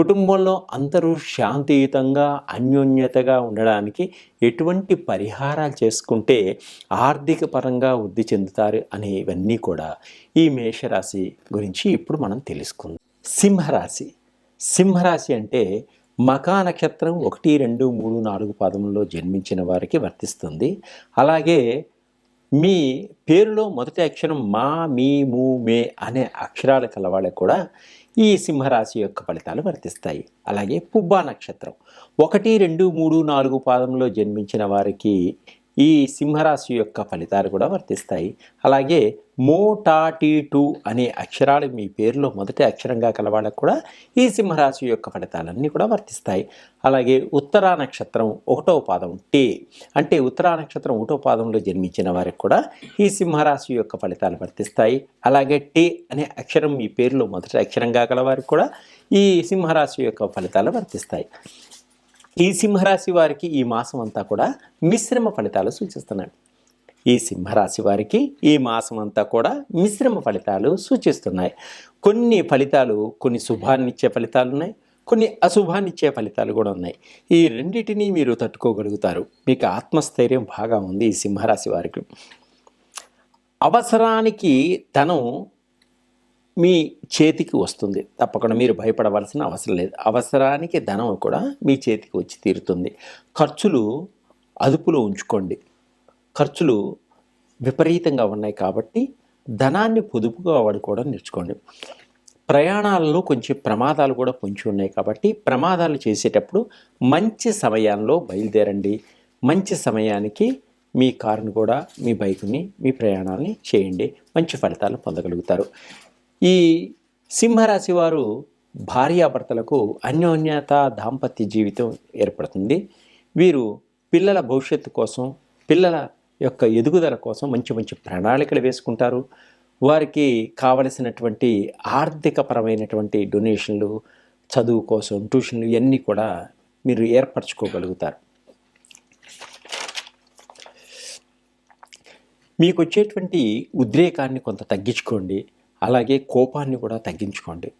కుటుంబంలో అందరూ శాంతియుతంగా అన్యోన్యతగా ఉండడానికి ఎటువంటి పరిహారాలు చేసుకుంటే ఆర్థిక పరంగా వృద్ధి చెందుతారు అనేవన్నీ కూడా ఈ మేషరాశి గురించి ఇప్పుడు మనం తెలుసుకుందాం. సింహరాశి. సింహరాశి అంటే మకా నక్షత్రం ఒకటి రెండు మూడు నాలుగు పాదముల్లో జన్మించిన వారికి వర్తిస్తుంది. అలాగే మీ పేరులో మొదటి అక్షరం మా మీ మూ మే అనే అక్షరాలు కలవాళ్ళకి కూడా ఈ సింహరాశి యొక్క ఫలితాలు వర్తిస్తాయి. అలాగే పుబ్బా నక్షత్రం. ఒకటి రెండు మూడు నాలుగు పాదంలో జన్మించిన వారికి ఈ సింహరాశి యొక్క ఫలితాలు కూడా వర్తిస్తాయి. అలాగే మోటా టీ టూ అనే అక్షరాలు మీ పేరులో మొదటి అక్షరంగా కలవాళ్ళకు కూడా ఈ సింహరాశి యొక్క ఫలితాలన్నీ కూడా వర్తిస్తాయి. అలాగే ఉత్తరా నక్షత్రం ఒకటో పాదం టే అంటే ఉత్తరా నక్షత్రం ఒకటో పాదంలో జన్మించిన వారికి కూడా ఈ సింహరాశి యొక్క ఫలితాలు వర్తిస్తాయి. అలాగే టే అనే అక్షరం మీ పేరులో మొదటి అక్షరంగా గల వారికి కూడా ఈ సింహరాశి యొక్క ఫలితాలు వర్తిస్తాయి. ఈ సింహరాశి వారికి ఈ మాసం అంతా కూడా మిశ్రమ ఫలితాలు సూచిస్తున్నాయి. ఈ సింహరాశి వారికి ఈ మాసం అంతా కూడా మిశ్రమ ఫలితాలు సూచిస్తున్నాయి. కొన్ని ఫలితాలు కొన్ని శుభాన్నిచ్చే ఫలితాలు ఉన్నాయి కొన్ని అశుభాన్నిచ్చే ఫలితాలు కూడా ఉన్నాయి. ఈ రెండింటినీ మీరు తట్టుకోగలుగుతారు. మీకు ఆత్మస్థైర్యం బాగా ఉంది ఈ సింహరాశి వారికి. అవసరానికి ధనం మీ చేతికి వస్తుంది. తప్పకుండా మీరు భయపడవలసిన అవసరం లేదు. అవసరానికి ధనం కూడా మీ చేతికి వచ్చి తీరుతుంది. ఖర్చులు అదుపులో ఉంచుకోండి. ఖర్చులు విపరీతంగా ఉన్నాయి కాబట్టి ధనాన్ని పొదుపుగా వాడుకోవడం నేర్చుకోండి. ప్రయాణాలలో కొంచెం ప్రమాదాలు కూడా పొంచి ఉన్నాయి కాబట్టి ప్రమాదాలు చేసేటప్పుడు మంచి సమయంలో బయలుదేరండి. మంచి సమయానికి మీ కారును కూడా మీ బైకుని మీ ప్రయాణాలని చేయండి. మంచి ఫలితాలు పొందగలుగుతారు. ఈ సింహరాశి వారు భార్యాభర్తలకు అన్యోన్యత దాంపత్య జీవితం ఏర్పడుతుంది. వీరు పిల్లల భవిష్యత్తు కోసం పిల్లల యొక్క ఎదుగుదల కోసం మంచి మంచి ప్రణాళికలు వేసుకుంటారు. వారికి కావలసినటువంటి ఆర్థికపరమైనటువంటి డొనేషన్లు చదువు కోసం ట్యూషన్లు ఇవన్నీ కూడా మీరు ఏర్పరచుకోగలుగుతారు. మీకు వచ్చేటువంటి ఉద్రేకాన్ని కొంత తగ్గించుకోండి. అలాగే కోపాన్ని కూడా తగ్గించుకోండి.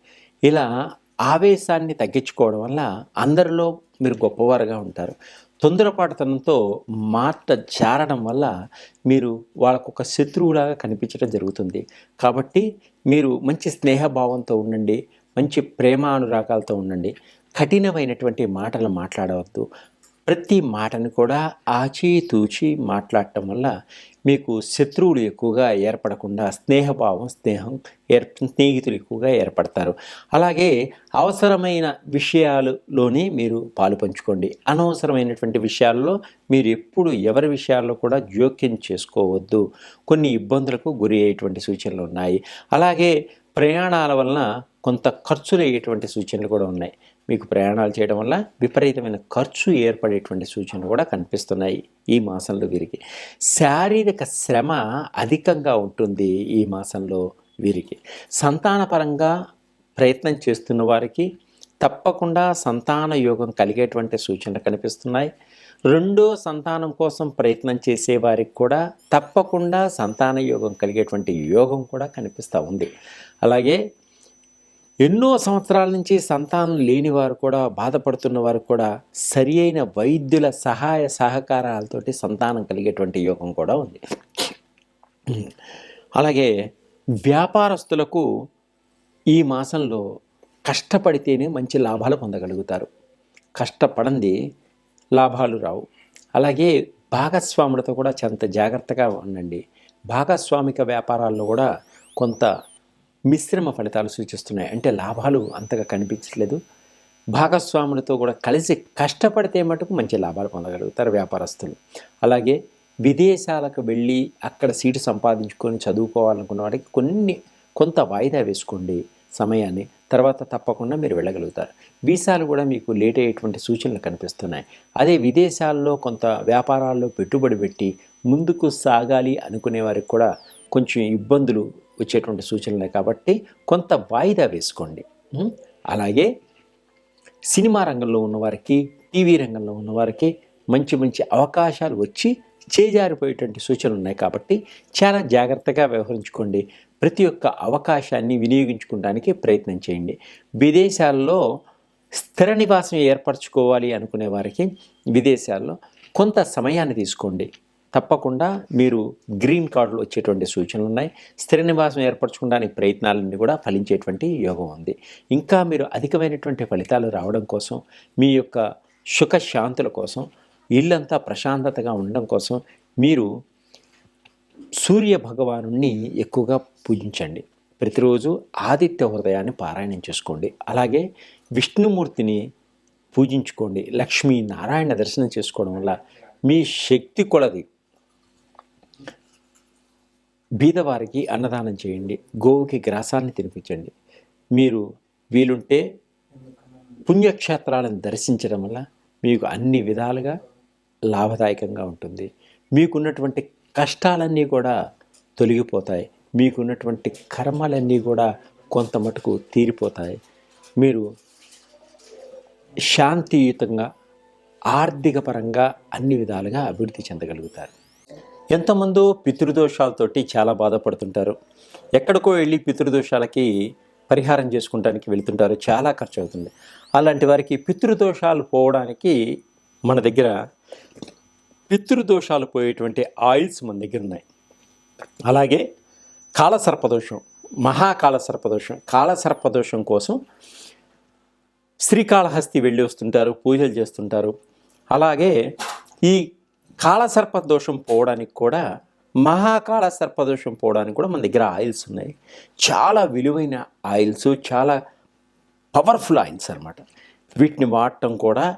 ఇలా ఆవేశాన్ని తగ్గించుకోవడం వల్ల అందరిలో మీరు గొప్పవారుగా ఉంటారు. తొందరపాటుతనంతో మాట జారడం వల్ల మీరు వాళ్ళకు ఒక శత్రువులాగా కనిపించడం జరుగుతుంది. కాబట్టి మీరు మంచి స్నేహభావంతో ఉండండి మంచి ప్రేమ అనురాగాలతో ఉండండి. కఠినమైనటువంటి మాటలు మాట్లాడవద్దు. ప్రతి మాటను కూడా ఆచితూచి మాట్లాడటం వల్ల మీకు శత్రువులు ఎక్కువగా ఏర్పడకుండా స్నేహభావం స్నేహం ఏర్ స్నేహితులు ఎక్కువగా ఏర్పడతారు. అలాగే అవసరమైన విషయాలలోనే మీరు పాలు పంచుకోండి. అనవసరమైనటువంటి విషయాల్లో మీరు ఎప్పుడు ఎవరి విషయాల్లో కూడా జోక్యం చేసుకోవద్దు. కొన్ని ఇబ్బందులకు గురి అయ్యేటువంటి సూచనలు ఉన్నాయి. అలాగే ప్రయాణాల వలన కొంత ఖర్చులు అయ్యేటువంటి సూచనలు కూడా ఉన్నాయి. మీకు ప్రయాణాలు చేయడం వల్ల విపరీతమైన ఖర్చు ఏర్పడేటువంటి సూచనలు కూడా కనిపిస్తున్నాయి ఈ మాసంలో వీరికి. శారీరక శ్రమ అధికంగా ఉంటుంది ఈ మాసంలో వీరికి. సంతానపరంగా ప్రయత్నం చేస్తున్న వారికి తప్పకుండా సంతాన యోగం కలిగేటువంటి సూచనలు కనిపిస్తున్నాయి. రెండో సంతానం కోసం ప్రయత్నం చేసేవారికి కూడా తప్పకుండా సంతాన యోగం కలిగేటువంటి యోగం కూడా కనిపిస్తూ ఉంది. అలాగే ఎన్నో సంవత్సరాల నుంచి సంతానం లేని వారు కూడా బాధపడుతున్న వారు కూడా సరి అయిన వైద్యుల సహాయ సహకారాలతోటి సంతానం కలిగేటువంటి యోగం కూడా ఉంది. అలాగే వ్యాపారస్తులకు ఈ మాసంలో కష్టపడితేనే మంచి లాభాలు పొందగలుగుతారు. కష్టపడంది లాభాలు రావు. అలాగే భాగస్వాములతో కూడా చాలా జాగ్రత్తగా ఉండండి. భాగస్వామిక వ్యాపారాల్లో కూడా కొంత మిశ్రమ ఫలితాలు సూచిస్తున్నాయి. అంటే లాభాలు అంతగా కనిపించట్లేదు. భాగస్వాములతో కూడా కలిసి కష్టపడితే మటుకు మంచి లాభాలు పొందగలుగుతారు వ్యాపారస్తులు. అలాగే విదేశాలకు వెళ్ళి అక్కడ సీటు సంపాదించుకొని చదువుకోవాలనుకున్న వాడికి కొన్ని కొంత వాయిదా వేసుకోండి సమయాన్ని. తర్వాత తప్పకుండా మీరు వెళ్ళగలుగుతారు. వీసాలు కూడా మీకు లేట్ అయ్యేటువంటి సూచనలు కనిపిస్తున్నాయి. అదే విదేశాల్లో కొంత వ్యాపారాల్లో పెట్టుబడి పెట్టి ముందుకు సాగాలి అనుకునే వారికి కూడా కొంచెం ఇబ్బందులు వచ్చేటువంటి సూచనలే కాబట్టి కొంత వాయిదా వేసుకోండి. అలాగే సినిమా రంగంలో ఉన్నవారికి టీవీ రంగంలో ఉన్నవారికి మంచి మంచి అవకాశాలు వచ్చి చేజారిపోయేటువంటి సూచనలు ఉన్నాయి కాబట్టి చాలా జాగ్రత్తగా వ్యవహరించుకోండి. ప్రతి ఒక్క అవకాశాన్ని వినియోగించుకోవడానికి ప్రయత్నం చేయండి. విదేశాల్లో స్థిర నివాసం ఏర్పరచుకోవాలి అనుకునే వారికి విదేశాల్లో కొంత సమయాన్ని తీసుకోండి. తప్పకుండా మీరు గ్రీన్ కార్డులు వచ్చేటువంటి సూచనలు ఉన్నాయి. స్థిర నివాసం ఏర్పరచుకోవడానికి ప్రయత్నాలన్నీ కూడా ఫలించేటువంటి యోగం ఉంది. ఇంకా మీరు అధికమైనటువంటి ఫలితాలు రావడం కోసం మీ యొక్క సుఖ శాంతుల కోసం ఇల్లంతా ప్రశాంతతగా ఉండడం కోసం మీరు సూర్య భగవానుణ్ణి ఎక్కువగా పూజించండి. ప్రతిరోజు ఆదిత్య హృదయాన్ని పారాయణం చేసుకోండి. అలాగే విష్ణుమూర్తిని పూజించుకోండి. లక్ష్మీ నారాయణ దర్శనం చేసుకోవడం వల్ల మీ శక్తి కొలది. బీదవారికి అన్నదానం చేయండి గోవుకి గ్రాసాన్ని తినిపించండి. మీరు వీలుంటే పుణ్యక్షేత్రాలను దర్శించడం వల్ల మీకు అన్ని విధాలుగా లాభదాయకంగా ఉంటుంది. మీకున్నటువంటి కష్టాలన్నీ కూడా తొలగిపోతాయి. మీకున్నటువంటి కర్మలన్నీ కూడా కొంత మటుకు తీరిపోతాయి. మీరు శాంతియుతంగా ఆర్థిక పరంగా అన్ని విధాలుగా అభివృద్ధి చెందగలుగుతారు. ఎంతమందో పితృదోషాలతోటి చాలా బాధపడుతుంటారు. ఎక్కడికో వెళ్ళి పితృదోషాలకి పరిహారం చేసుకుంటానికి వెళ్తుంటారు. చాలా ఖర్చు అవుతుంది అలాంటి వారికి పితృదోషాలు పోవడానికి మన దగ్గర పితృదోషాలు పోయేటువంటి ఆయిల్స్ మన దగ్గర ఉన్నాయి. అలాగే కాలసర్పదోషం మహాకాల సర్పదోషం కాలసర్పదోషం కోసం శ్రీకాళహస్తి వెళ్ళి వస్తుంటారు పూజలు చేస్తుంటారు. అలాగే ఈ కాళసర్ప దోషం పోవడానికి కూడా మహాకాళ సర్పదోషం పోవడానికి కూడా మన దగ్గర ఆయిల్స్ ఉన్నాయి. చాలా విలువైన ఆయిల్స్ చాలా పవర్ఫుల్ ఆయిల్స్ అన్నమాట. వీటిని వాడటం కూడా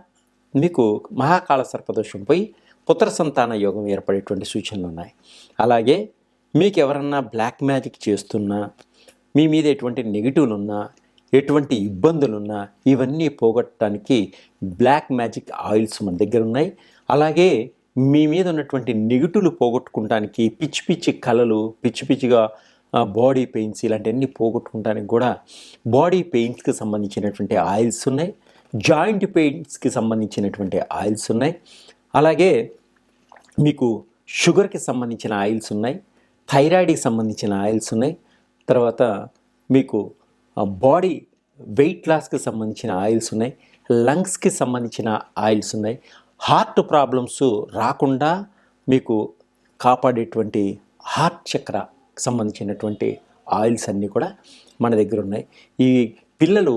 మీకు మహాకాళ సర్పదోషం పోయి పుత్ర సంతాన యోగం ఏర్పడేటువంటి సూచనలు ఉన్నాయి. అలాగే మీకు ఎవరన్నా బ్లాక్ మ్యాజిక్ చేస్తున్నా మీ మీద ఎటువంటి నెగిటివ్లు ఉన్నా ఎటువంటి ఇబ్బందులు ఉన్నా ఇవన్నీ పోగొట్టడానికి బ్లాక్ మ్యాజిక్ ఆయిల్స్ మన దగ్గర ఉన్నాయి. అలాగే మీ మీద ఉన్నటువంటి నెగిటివ్లు పోగొట్టుకుంటానికి పిచ్చి పిచ్చి కళలు పిచ్చి పిచ్చిగా బాడీ పెయిన్స్ ఇలాంటివన్నీ పోగొట్టుకుంటానికి కూడా బాడీ పెయిన్స్కి సంబంధించినటువంటి ఆయిల్స్ ఉన్నాయి. జాయింట్ పెయిన్స్కి సంబంధించినటువంటి ఆయిల్స్ ఉన్నాయి. అలాగే మీకు షుగర్కి సంబంధించిన ఆయిల్స్ ఉన్నాయి. థైరాయిడ్కి సంబంధించిన ఆయిల్స్ ఉన్నాయి. తర్వాత మీకు బాడీ వెయిట్ లాస్కి సంబంధించిన ఆయిల్స్ ఉన్నాయి. లంగ్స్కి సంబంధించిన ఆయిల్స్ ఉన్నాయి. హార్ట్ ప్రాబ్లమ్స్ రాకుండా మీకు కాపాడేటువంటి హార్ట్ చక్ర సంబంధించినటువంటి ఆయిల్స్ అన్నీ కూడా మన దగ్గర ఉన్నాయి. ఈ పిల్లలు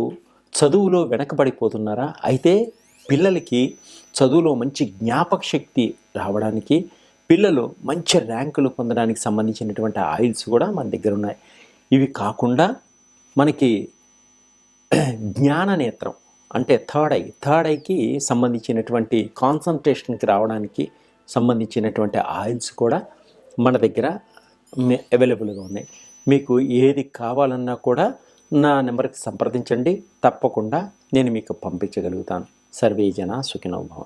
చదువులో వెనకబడిపోతున్నారా? అయితే పిల్లలకి చదువులో మంచి జ్ఞాపక శక్తి రావడానికి పిల్లలు మంచి ర్యాంకులు పొందడానికి సంబంధించినటువంటి ఆయిల్స్ కూడా మన దగ్గర ఉన్నాయి. ఇవి కాకుండా మనకి జ్ఞాన నేత్రం అంటే థర్డ్ ఐ. థర్డ్ ఐకి సంబంధించినటువంటి కాన్సన్ట్రేషన్కి రావడానికి సంబంధించినటువంటి ఆయిల్స్ కూడా మన దగ్గర అవైలబుల్గా ఉన్నాయి. మీకు ఏది కావాలన్నా కూడా నా నెంబర్కి సంప్రదించండి. తప్పకుండా నేను మీకు పంపించగలుగుతాను. సర్వే జన సుఖినోభవం